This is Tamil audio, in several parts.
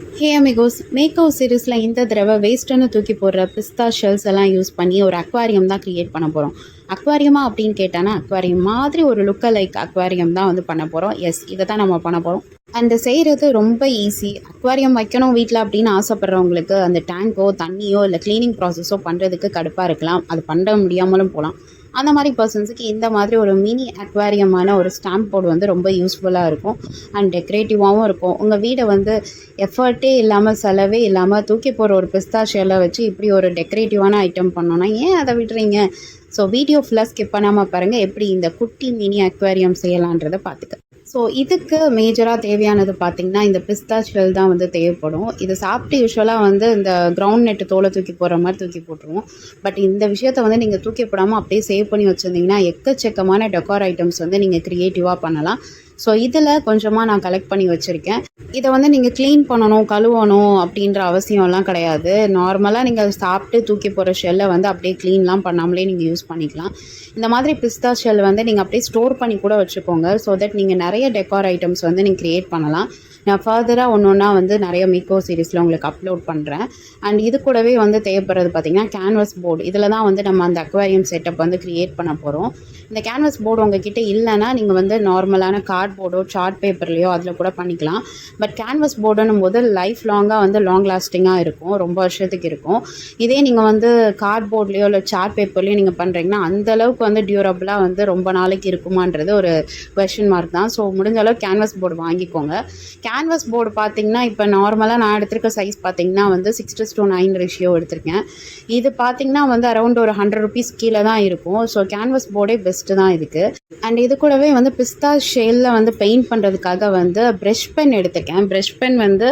ஹே அமிகோஸ் மேக்கோ சீரீஸில் இந்த தடவை வேஸ்ட்டுன்னு தூக்கி போடுற பிஸ்தா ஷெல்ஸ் எல்லாம் யூஸ் பண்ணி ஒரு அக்வாரியம் தான் க்ரியேட் பண்ண போகிறோம் அக்வாரியமா அப்படின்னு கேட்டானா அக்வாரியம் மாதிரி ஒரு லுக்க லைக் அக்வாரியம் தான் வந்து பண்ண போகிறோம் எஸ் இதை தான் நம்ம பண்ண போகிறோம் அண்ட் செய்கிறது ரொம்ப ஈஸி அக்வாரியம் வைக்கணும் வீட்டில் அப்படின்னு ஆசைப்பட்றவங்களுக்கு அந்த டேங்கோ தண்ணியோ இல்லை க்ளீனிங் ப்ராசஸோ பண்ணுறதுக்கு கடுப்பாக இருக்கலாம். அது பண்ண முடியாமலும் போகலாம் அந்த மாதிரி பர்சன்ஸுக்கு இந்த மாதிரி ஒரு மினி அக்வாரியமான ஒரு ஸ்டாம்ப் போர்டு வந்து ரொம்ப யூஸ்ஃபுல்லாக இருக்கும். அண்ட் டெக்கரேட்டிவாகவும் இருக்கும். உங்கள் வீடை வந்து எஃபர்ட்டே இல்லாமல் செலவே இல்லாமல் தூக்கி போகிற ஒரு பிஸ்தா ஷெல்லை வச்சு இப்படி ஒரு டெக்கரேட்டிவான ஐட்டம் பண்ணோன்னா ஏன் அதை விடுறீங்க ஸோ வீடியோ ஃபுல்லாக ஸ்கிப் பண்ணாமல் பாருங்கள் எப்படி இந்த குட்டி மினி அக்வாரியம் செய்யலான்றதை பார்த்துக்க ஸோ இதுக்கு மேஜராக தேவையானது பார்த்திங்கன்னா இந்த பிஸ்தா ஷெல் தான் வந்து தேவைப்படும். இது சாப்பிட்டு யூஸ்வலாக வந்து இந்த கிரவுண்ட் நெட்டு தோலை தூக்கி போடுற மாதிரி தூக்கி போட்டுருவோம். பட் இந்த விஷயத்தை வந்து நீங்கள் தூக்கி போடாமல் அப்படியே சேவ் பண்ணி வச்சுருந்தீங்கன்னா எக்கச்சக்கமான டெக்கார் ஐட்டம்ஸ் வந்து நீங்கள் க்ரியேட்டிவாக பண்ணலாம். ஸோ இதில் கொஞ்சமாக நான் கலெக்ட் பண்ணி வச்சுருக்கேன். இதை வந்து நீங்கள் க்ளீன் பண்ணணும் கழுவணும் அப்படின்ற அவசியம்லாம் கிடையாது. நார்மலாக நீங்கள் சாப்பிட்டு தூக்கி போகிற ஷெல்லை வந்து அப்படியே க்ளீன்லாம் பண்ணாமலே நீங்கள் யூஸ் பண்ணிக்கலாம். இந்த மாதிரி பிஸ்தா ஷெல் வந்து நீங்கள் அப்படியே ஸ்டோர் பண்ணி கூட வச்சுக்கோங்க. ஸோ தட் நீங்கள் நிறைய டெக்கார் ஐட்டம்ஸ் வந்து நீங்கள் க்ரியேட் பண்ணலாம். நான் ஃபர்தராக ஒன்று ஒன்றா வந்து நிறைய மிக்கோ சீரீஸில் உங்களுக்கு அப்லோட் பண்ணுறேன் அண்ட் இது கூடவே வந்து தேவைப்படுறது பார்த்திங்கன்னா கேன்வஸ் போர்டு இதில் தான் வந்து நம்ம அந்த அக்வாரியம் செட்டப் வந்து க்ரியேட் பண்ண போகிறோம் இந்த கேன்வஸ் போர்டு உங்ககிட்ட இல்லைன்னா நீங்கள் வந்து நார்மலான கார்ட் போர்டோ சார்ட் பேப்பர்லேயோ அதில் கூட பண்ணிக்கலாம். பட் கேன்வஸ் போர்டுன்னும் போது லைஃப் லாங்காக வந்து லாங் லாஸ்டிங்காக இருக்கும். ரொம்ப வருஷத்துக்கு இருக்கும். இதே நீங்கள் வந்து கார்ட் போர்ட்லேயோ இல்லை சார்ட் பேப்பர்லேயோ நீங்கள் பண்ணுறீங்கன்னா அந்தளவுக்கு வந்து டியூரபிளாக வந்து ரொம்ப நாளைக்கு இருக்குமான்றது ஒரு கொஷின் மார்க் தான். ஸோ முடிஞ்ச அளவுக்கு கேன்வஸ் போர்டு வாங்கிக்கோங்க. கேன்வஸ் போர்டு பார்த்தீங்கன்னா இப்போ நார்மலாக நான் எடுத்திருக்க சைஸ் பார்த்தீங்கன்னா வந்து சிக்ஸ் டூ நைன் ரேஷியோ எடுத்திருக்கேன். இது பார்த்தீங்கன்னா வந்து அரௌண்ட் ஒரு ஹண்ட்ரட் ருபீஸ் கீழே தான் இருக்கும். ஸோ கேன்வஸ் போர்டே பெஸ்ட்டு தான் இருக்குது அண்ட் இது கூடவே வந்து பிஸ்தா ஷேலில் வந்து பெயிண்ட் பண்ணுறதுக்காக வந்து ப்ரெஷ் பென் எடுத்திருக்கேன். ப்ரெஷ் பென் வந்து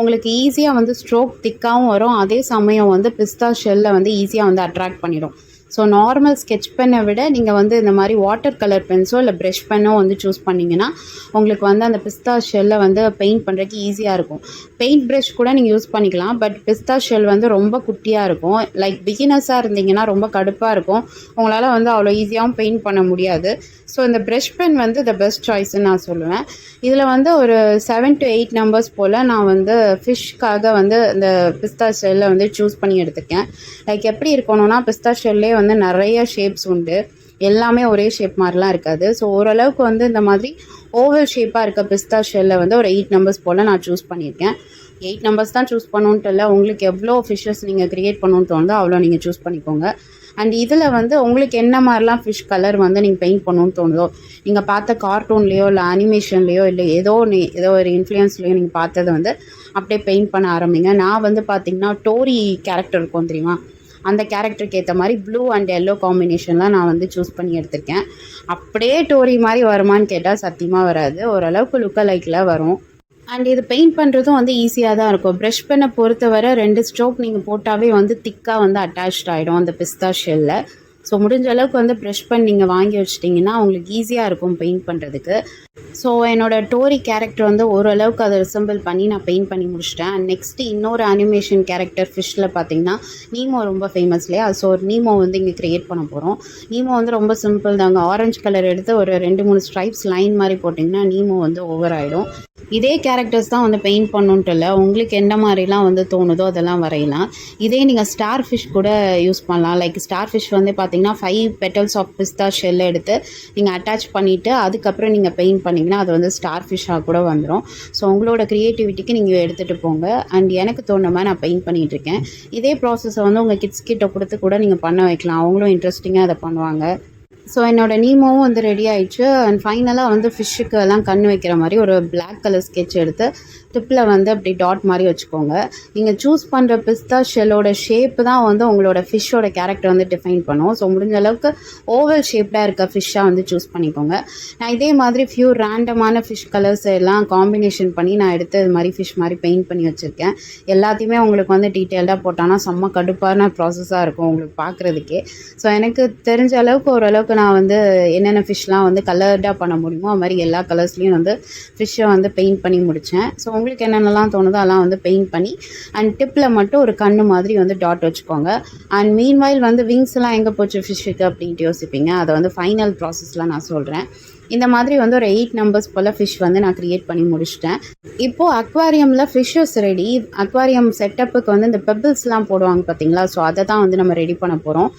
உங்களுக்கு ஈஸியாக வந்து ஸ்ட்ரோக் திக்காகவும் வரும். அதே சமயம் வந்து பிஸ்தா ஷெல்லை வந்து ஈஸியாக வந்து அட்ராக்ட் பண்ணிடும். ஸோ நார்மல் ஸ்கெட்ச் பெண்ணை விட நீங்கள் வந்து இந்த மாதிரி வாட்டர் கலர் பென்ஸோ இல்லை ப்ரெஷ் பெண்ணோ வந்து சூஸ் பண்ணிங்கன்னா உங்களுக்கு வந்து அந்த பிஸ்தா ஷெல்லை வந்து பெயிண்ட் பண்ணுறதுக்கு ஈஸியாக இருக்கும். பெயிண்ட் ப்ரெஷ் கூட நீங்கள் யூஸ் பண்ணிக்கலாம் பட் பிஸ்தா ஷெல் வந்து ரொம்ப குட்டியாக இருக்கும். லைக் பிகினஸாக இருந்தீங்கன்னா ரொம்ப கடுப்பாக இருக்கும். உங்களால் வந்து அவ்வளோ ஈஸியாகவும் பெயிண்ட் பண்ண முடியாது. ஸோ இந்த ப்ரெஷ் பென் வந்து த பெஸ்ட் சாய்ஸ்ன்னு நான் சொல்லுவேன். இதில் வந்து ஒரு செவன் டு எயிட் நம்பர்ஸ் போல் நான் வந்து ஃபிஷ்க்காக வந்து இந்த பிஸ்தா ஷெல்லை வந்து சூஸ் பண்ணி எடுத்திருக்கேன். லைக் எப்படி இருக்கணும்னா பிஸ்தா ஷெல்லே வந்து நிறைய ஷேப்ஸ் உண்டு. எல்லாமே ஒரே ஷேப் மாதிரிலாம் இருக்காது. ஸோ ஓரளவுக்கு வந்து இந்த மாதிரி ஓவல் ஷேப்பாக இருக்க பிஸ்தா ஷெல்லில் வந்து ஒரு எயிட் நம்பர்ஸ் போல் நான் சூஸ் பண்ணியிருக்கேன். எயிட் நம்பர்ஸ் தான் சூஸ் பண்ணணுன்ட்டு இல்லை உங்களுக்கு எவ்வளோ ஃபிஷ்ஷஸ் நீங்கள் க்ரியேட் பண்ணணுன்னு தோணுதோ அவ்வளோ நீங்கள் சூஸ் பண்ணிக்கோங்க. அண்ட் இதில் வந்து உங்களுக்கு என்ன மாதிரிலாம் ஃபிஷ் கலர் வந்து நீங்கள் பெயிண்ட் பண்ணணும்னு தோணுதோ நீங்கள் பார்த்த கார்ட்டூன்லேயோ இல்லை அனிமேஷன்லேயோ இல்லை ஏதோ ஒன்று ஏதோ ஒரு இன்ஃப்ளூயன்ஸ்லேயோ நீங்கள் பார்த்ததை வந்து அப்படியே பெயிண்ட் பண்ண ஆரம்பிங்க. நான் வந்து பார்த்திங்கன்னா டோரி கேரக்டர் இருக்கும் தெரியுமா? அந்த கேரக்டருக்கு ஏற்ற மாதிரி ப்ளூ அண்ட் எல்லோ காம்பினேஷன்லாம் நான் வந்து சூஸ் பண்ணி எடுத்திருக்கேன். அப்படியே டோரி மாதிரி வருமான்னு கேட்டால் சத்தியமாக வராது. ஓரளவுக்கு லுக்க லைக்கில் வரும். அண்ட் இது பெயிண்ட் பண்ணுறதும் வந்து ஈஸியாக தான் இருக்கும். ப்ரஷ் பண்ண பொறுத்தவரை ரெண்டு ஸ்ட்ரோக் நீங்கள் போட்டாவே வந்து திக்காக வந்து அட்டாச் ஆகிடும் அந்த பிஸ்தா ஷெல்லில் ஸோ முடிஞ்ச அளவுக்கு வந்து ப்ரெஷ் பண்ணி நீங்கள் வாங்கி வச்சிட்டிங்கன்னா உங்களுக்கு ஈஸியாக இருக்கும் பெயிண்ட் பண்ணுறதுக்கு ஸோ என்னோடய டோரி கேரக்டர் வந்து ஓரளவுக்கு அதை ரிசம்பிள் பண்ணி நான் பெயிண்ட் பண்ணி முடிச்சிட்டேன். அண்ட் நெக்ஸ்ட்டு இன்னொரு அனிமேஷன் கேரக்டர் ஃபிஷ்ஷில் பார்த்தீங்கன்னா நீமோ ரொம்ப ஃபேமஸ் இல்லையா? ஸோ ஒரு நீமோ வந்து இங்கே க்ரியேட் பண்ண போகிறோம் நீமோ வந்து ரொம்ப சிம்பிள் தாங்க. ஆரஞ்சு கலர் எடுத்து ஒரு ரெண்டு மூணு ஸ்ட்ரைப்ஸ் லைன் மாதிரி போட்டிங்கன்னா நீமோ வந்து ஓவர் ஆகிடும் இதே கேரக்டர்ஸ் தான் வந்து பெயிண்ட் பண்ணுன்ட்டு இல்லை. உங்களுக்கு எந்த மாதிரிலாம் வந்து தோணுதோ அதெல்லாம் வரையலாம். இதே நீங்கள் ஸ்டார் ஃபிஷ் கூட யூஸ் பண்ணலாம். லைக் ஸ்டார் ஃபிஷ் வந்து பார்த்தீங்கன்னா five petals of pista shell எடுத்து நீங்கள் அட்டாச் பண்ணிவிட்டு அதுக்கப்புறம் நீங்கள் பெயிண்ட் பண்ணிங்கன்னா அது வந்து ஸ்டார் ஃபிஷ்ஷாக கூட வந்துடும் ஸோ உங்களோட க்ரியேட்டிவிட்டிக்கு நீங்கள் எடுத்துகிட்டு போங்க. அண்ட் எனக்கு தோணுன மாதிரி நான் பெயிண்ட் பண்ணிகிட்ருக்கேன் இதே ப்ராசஸை வந்து உங்கள் கிட்ஸ் கிட்ட கொடுத்து கூட நீங்கள் பண்ண வைக்கலாம். அவங்களும் இன்ட்ரெஸ்டிங்காக அதை பண்ணுவாங்க. ஸோ என்னோடய நீமோவும் வந்து ரெடி ஆயிடுச்சு. அண்ட் ஃபைனலாக வந்து ஃபிஷ்ஷுக்கு எல்லாம் கண் வைக்கிற மாதிரி ஒரு பிளாக் கலர் ஸ்கெட்ச் எடுத்து டிப்பில் வந்து அப்படி டாட் மாதிரி வச்சுக்கோங்க. நீங்கள் சூஸ் பண்ணுற பிஸ்தா ஷெல்லோட ஷேப்பு தான் வந்து உங்களோட ஃபிஷ்ஷோட கேரக்டர் வந்து டிஃபைன் பண்ணும். ஸோ முடிஞ்ச அளவுக்கு ஓவல் ஷேப்டாக இருக்க ஃபிஷ்ஷாக வந்து சூஸ் பண்ணிக்கோங்க. நான் இதே மாதிரி ஃபியூ ரேண்டமான ஃபிஷ் கலர்ஸ் எல்லாம் காம்பினேஷன் பண்ணி நான் எடுத்து இது மாதிரி ஃபிஷ் மாதிரி பெயிண்ட் பண்ணி வச்சுருக்கேன். எல்லாத்தையுமே உங்களுக்கு வந்து டீட்டெயில்டாக போட்டானா செம்ம கடுப்பான ப்ராசஸாக இருக்கும் உங்களுக்கு பார்க்குறதுக்கே ஸோ எனக்கு தெரிஞ்ச அளவுக்கு ஓரளவுக்கு நான் வந்து என்னென்ன ஃபிஷ்லாம் வந்து கலர்டாக பண்ண முடியுமோ அது மாதிரி எல்லா கலர்ஸ்லேயும் வந்து ஃபிஷ்ஷை வந்து பெயிண்ட் பண்ணி முடித்தேன் ஸோ உங்களுக்கு என்னென்னலாம் தோணுதோ அதெல்லாம் வந்து பெயிண்ட் பண்ணி அண்ட் டிப்பில் மட்டும் ஒரு கண்ணு மாதிரி வந்து டாட் வச்சுக்கோங்க. அண்ட் மீன் வந்து விங்ஸ் எல்லாம் எங்கே போச்சு ஃபிஷ்ஷுக்கு அப்படின்ட்டு யோசிப்பீங்க. அதை வந்து ஃபைனல் ப்ராசஸ்லாம் நான் சொல்கிறேன் இந்த மாதிரி வந்து ஒரு எயிட் நம்பர்ஸ் போல் ஃபிஷ் வந்து நான் க்ரியேட் பண்ணி முடிச்சிட்டேன். இப்போது அக்வாரியமில் ஃபிஷ்ஷஸ் ரெடி அக்வாரியம் செட்டப்புக்கு வந்து இந்த பெபிள்ஸ்லாம் போடுவாங்க பார்த்தீங்களா ஸோ அதை தான் வந்து நம்ம ரெடி பண்ண போகிறோம்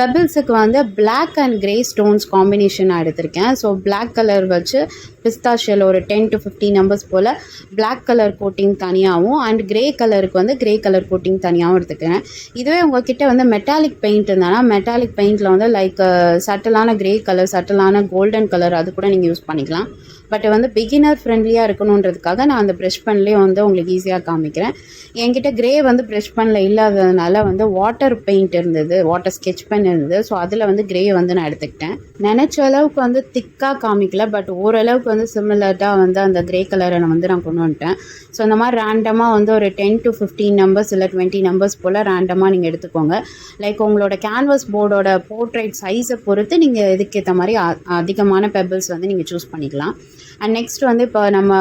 பெபிள்ஸுக்கு வந்து black and grey stones combination நான் எடுத்திருக்கேன். ஸோ பிளாக் கலர் வச்சு பிஸ்தா ஷெல் ஒரு டென் டு ஃபிஃப்டி நம்பர்ஸ் போல் பிளாக் கலர் கோட்டிங் தனியாகவும் அண்ட் கிரே கலருக்கு வந்து கிரே கலர் கோட்டிங் தனியாகவும் எடுத்துக்கிறேன். இதுவே உங்ககிட்ட வந்து மெட்டாலிக் பெயிண்ட் இருந்தானா மெட்டாலிக் பெயிண்டில் வந்து லைக் சட்டலான கிரே கலர் சட்டலான கோல்டன் கலர் அது கூட நீங்கள் யூஸ் பண்ணிக்கலாம். பட் வந்து பிகினர் ஃப்ரெண்ட்லியாக இருக்கணுன்றதுக்காக நான் அந்த ப்ரெஷ் பென்லேயே வந்து உங்களுக்கு ஈஸியாக காமிக்கிறேன். என்கிட்ட க்ரே வந்து ப்ரெஷ் பெனில் இல்லாததுனால வந்து வாட்டர் பெயிண்ட் இருந்தது வாட்டர் ஸ்கெட்ச் பென் இருந்தது. ஸோ அதில் வந்து க்ரே வந்து நான் எடுத்துக்கிட்டேன். நினச்ச அளவுக்கு வந்து திக்காக காமிக்கல பட் ஓரளவுக்கு வந்து சிமிலர்டாக வந்து அந்த க்ரே கலரை நான் வந்து நான் கொண்டு வந்துட்டேன். ஸோ இந்த மாதிரி ரேண்டமாக வந்து ஒரு டென் டு ஃபிஃப்டீன் நம்பர்ஸ் இல்லை டுவெண்ட்டி நம்பர்ஸ் போல் ரேண்டமாக நீங்கள் எடுத்துக்கோங்க. லைக் உங்களோட கேன்வஸ் போர்டோட போர்ட்ரேட் சைஸை பொறுத்து நீங்கள் இதுக்கேற்ற மாதிரி அ- அதிகமான பெபிள்ஸ் வந்து நீங்கள் சூஸ் பண்ணிக்கலாம். அண்ட் நெக்ஸ்ட் வந்து இப்போ நம்ம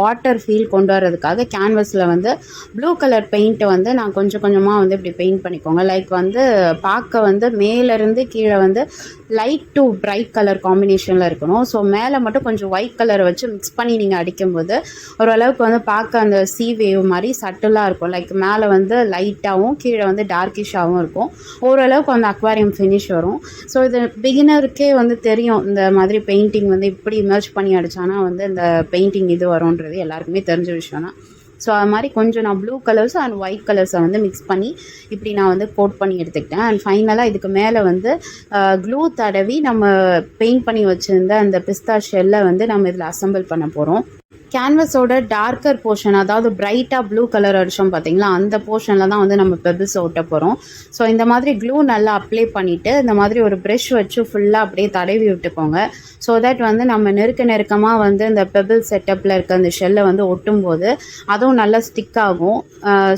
வாட்டர் ஃபீல் கொண்டு வர்றதுக்காக கேன்வஸில் வந்து ப்ளூ கலர் பெயிண்ட்டை வந்து நான் கொஞ்சம் கொஞ்சமாக வந்து இப்படி பெயிண்ட் பண்ணிக்கோங்க. லைக் வந்து பார்க்க வந்து மேலேருந்து கீழே வந்து லைட் டு பிரைட் கலர் காம்பினேஷனில் இருக்கணும். ஸோ மேலே மட்டும் கொஞ்சம் ஒயிட் கலரை வச்சு மிக்ஸ் பண்ணி நீங்கள் அடிக்கும்போது ஓரளவுக்கு வந்து பார்க்க அந்த சீ வேவ் மாதிரி சட்டிலாக இருக்கும். லைக் மேலே வந்து லைட்டாகவும் கீழே வந்து டார்க்கிஷாகவும் இருக்கும். ஓரளவுக்கு அந்த அக்வாரியம் ஃபினிஷ் வரும். ஸோ இது பிகினருக்கே வந்து தெரியும் இந்த மாதிரி பெயிண்டிங் வந்து இப்படி இமர்ஜ் பண்ணி அடித்தானா வந்து இந்த பெயிண்டிங் இது வரும்ன்றது எல்லாருக்குமே தெரிஞ்ச விஷயம் தான் ஸோ அது மாதிரி கொஞ்சம் நான் ப்ளூ கலர்ஸ் அண்ட் ஒயிட் கலர்ஸை வந்து மிக்ஸ் பண்ணி இப்படி நான் வந்து கோட் பண்ணி எடுத்துக்கிட்டேன். அண்ட் ஃபைனலாக இதுக்கு மேலே வந்து க்ளூ தடவி நம்ம பெயிண்ட் பண்ணி வச்சுருந்த அந்த பிஸ்தா ஷெல்லை வந்து நம்ம இதில் அசெம்பிள் பண்ண போகிறோம் கேன்வஸோட டார்க்கர் போர்ஷன் அதாவது பிரைட்டாக ப்ளூ கலர் அடிச்சோம் பார்த்தீங்களா அந்த போர்ஷனில் தான் வந்து நம்ம பெபிள்ஸ் ஒட்ட போகிறோம் ஸோ இந்த மாதிரி க்ளூ நல்லா அப்ளை பண்ணிவிட்டு இந்த மாதிரி ஒரு ப்ரெஷ் வச்சு ஃபுல்லாக அப்படியே தடவி விட்டுக்கோங்க. ஸோ தட் வந்து நம்ம நெருக்க நெருக்கமாக வந்து இந்த பெபிள் செட்டப்பில் இருக்க அந்த ஷெல்லை வந்து ஒட்டும் போது அதுவும் நல்லா ஸ்டிக் ஆகும்.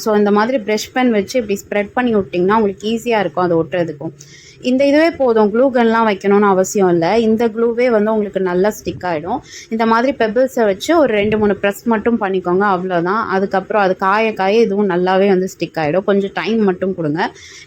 ஸோ இந்த மாதிரி ப்ரெஷ் பென் வச்சு இப்படி ஸ்ப்ரெட் பண்ணி விட்டிங்கன்னா உங்களுக்கு ஈஸியாக இருக்கும் அது ஒட்டுறதுக்கும். இந்த இதுவே போதும். க்ளூ கன்லாம் வைக்கணும்னு அவசியம் இல்லை. இந்த க்ளூவே வந்து உங்களுக்கு நல்லா ஸ்டிக் ஆகிடும் இந்த மாதிரி பெபிள்ஸை வச்சு ஒரு ரெண்டு மூணு ப்ரெஸ் மட்டும் பண்ணிக்கோங்க. அவ்வளோதான் அதுக்கப்புறம் அது காய காய இதுவும் நல்லாவே வந்து ஸ்டிக் ஆகிடும் கொஞ்சம் டைம் மட்டும் கொடுங்க.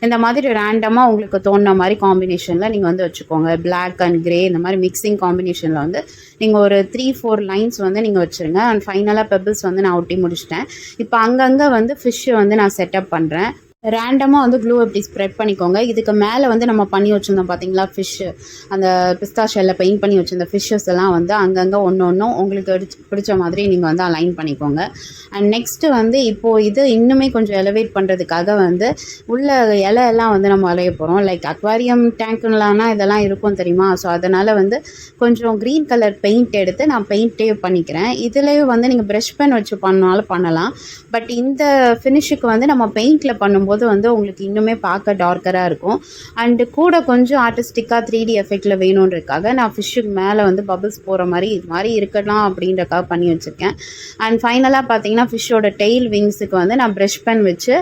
இந்த மாதிரி ரேண்டமாக உங்களுக்கு தோணுன மாதிரி காம்பினேஷனில் நீங்கள் வந்து வச்சுக்கோங்க. பிளாக் அண்ட் கிரே இந்த மாதிரி மிக்சிங் காம்பினேஷனில் வந்து நீங்கள் ஒரு த்ரீ ஃபோர் லைன்ஸ் வந்து நீங்கள் வச்சுருங்க. அண்ட் ஃபைனலாக பெபிள்ஸ் வந்து நான் ஒட்டி முடிச்சிட்டேன். இப்போ அங்கங்கே வந்து ஃபிஷ்ஷை வந்து நான் செட்டப் பண்ணுறேன் ரேண்டமாக வந்து க்ளூ இப்படி ஸ்ப்ரெட் பண்ணிக்கோங்க. இதுக்கு மேலே வந்து நம்ம பண்ணி வச்சுருந்தோம் பார்த்தீங்களா ஃபிஷ்ஷு அந்த பிஸ்தா ஷெல்லில் பெயிண்ட் பண்ணி வச்சிருந்த ஃபிஷ்ஷஸ் எல்லாம் வந்து அங்கங்கே ஒன்று ஒன்றும் உங்களுக்கு பிடிச்ச- பிடிச்ச மாதிரி நீங்கள் வந்து அலைன் பண்ணிக்கோங்க. அண்ட் நெக்ஸ்ட்டு வந்து இப்போது இது இன்னுமே கொஞ்சம் எலவேட் பண்ணுறதுக்காக வந்து உள்ள இலையெல்லாம் வந்து நம்ம அலைய போகிறோம் லைக் அக்வாரியம் டேங்க்லாம்னா இதெல்லாம் இருக்கும் தெரியுமா? ஸோ அதனால் வந்து கொஞ்சம் க்ரீன் கலர் பெயிண்ட் எடுத்து நான் பெயிண்ட்டே பண்ணிக்கிறேன். இதுலேயும் வந்து நீங்கள் ப்ரெஷ் பென் வச்சு பண்ணாலும் பண்ணலாம். பட் இந்த ஃபினிஷுக்கு வந்து நம்ம பெயிண்டில் பண்ணும்போது வந்து உங்களுக்கு இன்னுமே பார்க்க டார்க்கராக இருக்கும். அண்டு கூட கொஞ்சம் ஆர்டிஸ்டிக்காக த்ரீ டி எஃபெக்டில் வேணுன்றதுக்காக நான் ஃபிஷ்ஷுக்கு மேலே வந்து பபிள்ஸ் போகிற மாதிரி இது மாதிரி இருக்கலாம் அப்படின்றக்காக பண்ணி வச்சுருக்கேன். அண்ட் ஃபைனலாக பார்த்தீங்கன்னா ஃபிஷ்ஷோட டெய்ல் விங்ஸுக்கு வந்து நான் ப்ரெஷ் பென் வச்சு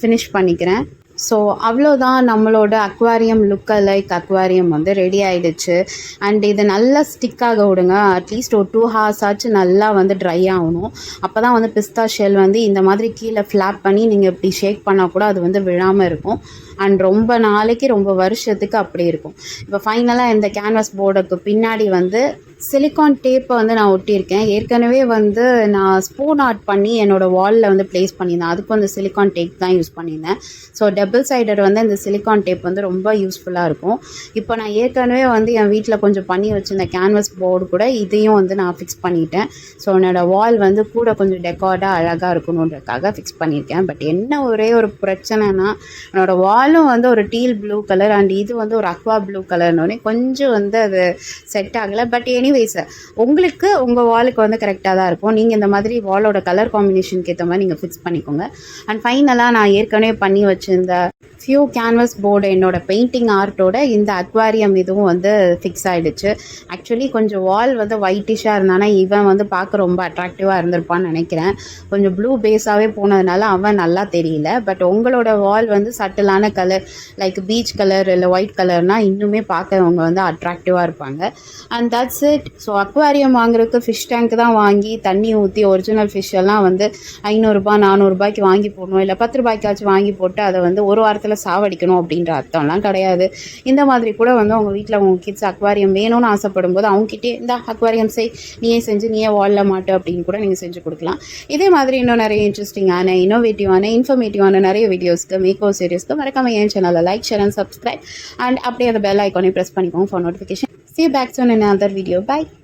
ஃபினிஷ் பண்ணிக்கிறேன். ஸோ அவ்வளோதான் நம்மளோட அக்வாரியம் லுக் லைக் அக்வாரியம் வந்து ரெடி ஆகிடுச்சு அண்ட் இது நல்லா ஸ்டிக்காக விடுங்க. அட்லீஸ்ட் ஒரு டூ ஹார்ஸ் ஆச்சு நல்லா வந்து ட்ரை ஆகணும். அப்போ தான் வந்து பிஸ்தா ஷெல் வந்து இந்த மாதிரி கீழே ஃப்ளாப் பண்ணி நீங்கள் இப்படி ஷேக் பண்ணால் கூட அது வந்து விழாமல் இருக்கும். அண்ட் ரொம்ப நாளைக்கு ரொம்ப வருஷத்துக்கு அப்படி இருக்கும். இப்போ ஃபைனலாக இந்த கேன்வாஸ் போர்டுக்கு பின்னாடி வந்து சிலிக்கான் டேப்பை வந்து நான் ஒட்டியிருக்கேன். ஏற்கனவே வந்து நான் ஸ்பூன் ஆர்ட் பண்ணி என்னோடய வாலில் வந்து ப்ளேஸ் பண்ணியிருந்தேன். அதுக்கும் அந்த சிலிக்கான் டேப் தான் யூஸ் பண்ணியிருந்தேன். ஸோ டபுள் சைடர் வந்து இந்த சிலிக்கான் டேப் வந்து ரொம்ப யூஸ்ஃபுல்லாக இருக்கும். இப்போ நான் ஏற்கனவே வந்து என் வீட்டில் கொஞ்சம் பண்ணி வச்சிருந்த கேன்வஸ் போர்டு கூட இதையும் வந்து நான் ஃபிக்ஸ் பண்ணிட்டேன். ஸோ என்னோடய வால் வந்து கூட கொஞ்சம் டெக்கார்டாக அழகாக இருக்கணுன்றதுக்காக ஃபிக்ஸ் பண்ணியிருக்கேன். பட் என்ன ஒரே ஒரு பிரச்சனைனா என்னோடய வாலும் வந்து ஒரு டீல் ப்ளூ கலர் அண்ட் இது வந்து ஒரு அக்வா ப்ளூ கலர்னோடனே கொஞ்சம் வந்து அது செட் ஆகலை. பட் எனி எனிவேஸ் உங்களுக்கு உங்கள் வாலுக்கு வந்து கரெக்டாக தான் இருக்கும். நீங்கள் இந்த மாதிரி வாலோட கலர் காம்பினேஷனுக்கு ஏற்ற மாதிரி நீங்கள் ஃபிக்ஸ் பண்ணிக்கோங்க. அண்ட் ஃபைனலாக நான் ஏற்கனவே பண்ணி வச்சிருந்த ஃபியூ கேன்வஸ் போர்டு என்னோட பெயிண்டிங் ஆர்ட்டோட இந்த அக்வாரியம் இதுவும் வந்து ஃபிக்ஸ் ஆகிடுச்சு ஆக்சுவலி கொஞ்சம் வால் வந்து ஒயிட்டிஷாக இருந்தானா இவன் வந்து பார்க்க ரொம்ப அட்ராக்டிவாக இருந்திருப்பான்னு நினைக்கிறேன். கொஞ்சம் ப்ளூ பேஸாகவே போனதுனால அவன் நல்லா தெரியல. பட் உங்களோட வால் வந்து சட்டிலான கலர் லைக் பீச் கலர் இல்லை ஒயிட் கலர்னால் இன்னுமே பார்க்க அவங்க வந்து அட்ராக்டிவாக இருப்பாங்க. And that's it so aquarium வாங்குறதுக்கு ஃபிஷ் டேங்க் தான் வாங்கி தண்ணி ஊற்றி ஒரிஜினல் ஃபிஷ் எல்லாம் வந்து ஐநூறுரூபா நானூறுரூபாய்க்கு வாங்கி போடணும். இல்லை பத்து ரூபாய்க்காச்சும் வாங்கி போட்டு அதை வந்து ஒரு வாரத்தில் சாவடிக்கணும் அப்படின்ற அர்த்தம்லாம் கிடையாது. இந்த மாதிரி கூட வந்து அவங்க வீட்டில் உங்கள் கிட்ஸ் அக்வாரியம் வேணும்னு ஆசைப்படும் போது அவங்ககிட்டே இந்த அக்வாரியம் செய். நீயே செஞ்சு நீயே வால்ல மாட்டு அப்படின்னு கூட நீங்கள் செஞ்சு கொடுக்கலாம். இதே மாதிரி இன்னும் நிறைய இன்ட்ரெஸ்டிங்கான இன்னோவேட்டிவான இன்ஃபர்மேட்டிவான நிறைய வீடியோஸ்க்கு மேக்கோ சீரியஸ்க்கு மறக்காம என் சேனலில் like share and subscribe and அப்படியே அந்த பெல் ஐக்கானே ப்ரெஸ் பண்ணிக்கோங்க for notification see you back soon in another video. Bye